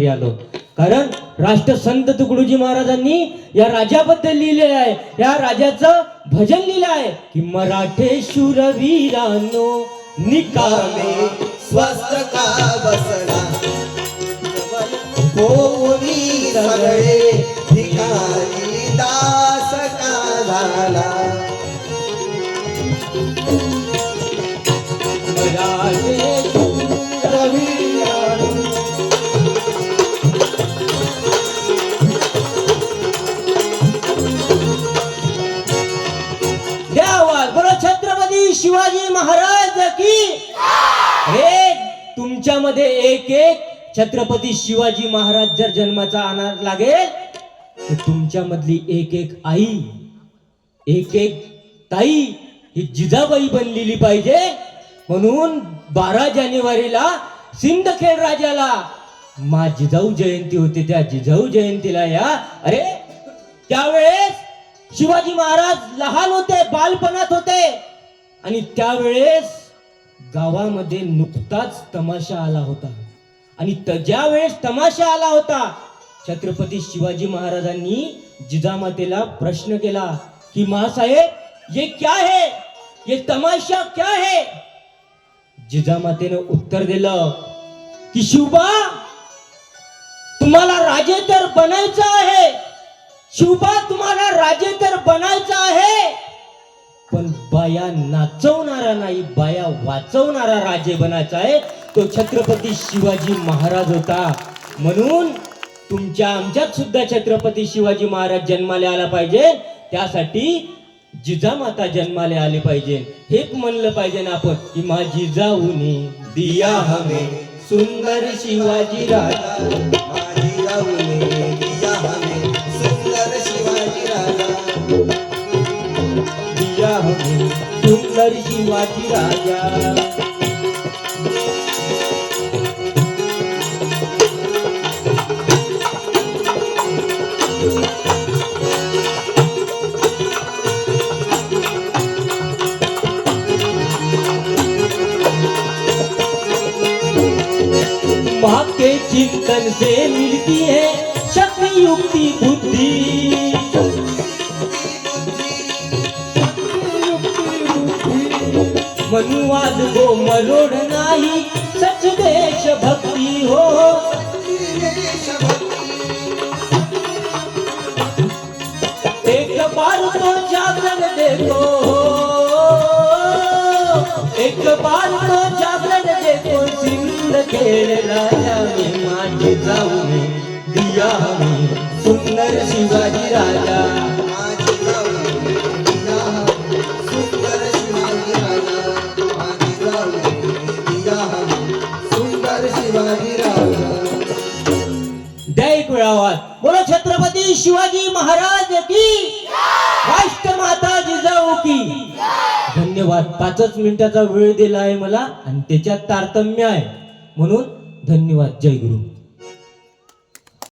रात्री आलो. कारण राष्ट्रसंत तुकडोजी महाराजांनी या राजाबद्दल लिहिले आहे. या राजाचं भजन लिहिलं आहे की मराठे शूरवीरानो निकामे स्वस्त का बसला? कोणी सगळे ठिकाणी दास का झाला? महाराज की? हे तुमच्यामध्ये एक एक छत्रपती शिवाजी महाराज जर जन्माचा आणार लागेल तर तुमच्यामधली एक एक आई एक एक ताई ही जिजाबाई बनलेली पाहिजे. म्हणून बारा जानेवारीला सिंदखेड राजाला मा जिजाऊ जयंती होती. त्या जिजाऊ जयंतीला या. अरे त्यावेळेस शिवाजी महाराज लहान होते बालपणात होते. आणि त्यावेळेस गावामध्ये नुकताच तमाशा आला होता. आणि ज्यावेळेस ज्या वेळेस तमाशा आला होता छत्रपती शिवाजी महाराजांनी जिजामातेला प्रश्न केला की मासाहेब ये क्या है? ये तमाशा क्या है? जिजामातेनं उत्तर दिलं की शिवबा तुम्हाला राजे तर बनायचं आहे. शिवबा तुम्हाला राजे तर बनायचं आहे. बाया नाचवणारा नाही बाया वाचवणारा राजे बनायचा आहे. तो छत्रपती शिवाजी महाराज होता. म्हणून तुमच्या आमच्यात सुद्धा छत्रपती शिवाजी महाराज जन्माला आला पाहिजे. त्यासाठी जिजामाता जन्माला आले पाहिजे. हे म्हणलं पाहिजे ना आपण की माझी जाऊनी दिया हमे सुंदर शिवाजी राजा. सुंदर शिवाजी राजा. चिंतन से मिलती है शक्ति युक्ति बुद्धि. मनुवाद गो हो, मरोड नाही. सच देश भक्ती हो. एक बार तो जागरण देखो एक बार तो जागरण देखो सिंध खेळ राजा मी माझी जाऊ दिया मी सुंदर शिवाजी राजा. बोलो छत्रपती शिवाजी महाराज की. राष्ट्रमाता जिजाऊ की. धन्यवाद. पाचच मिनिटाचा वेळ दिला आहे मला आणि त्याच्यात तारतम्य आहे. म्हणून धन्यवाद. जय गुरु.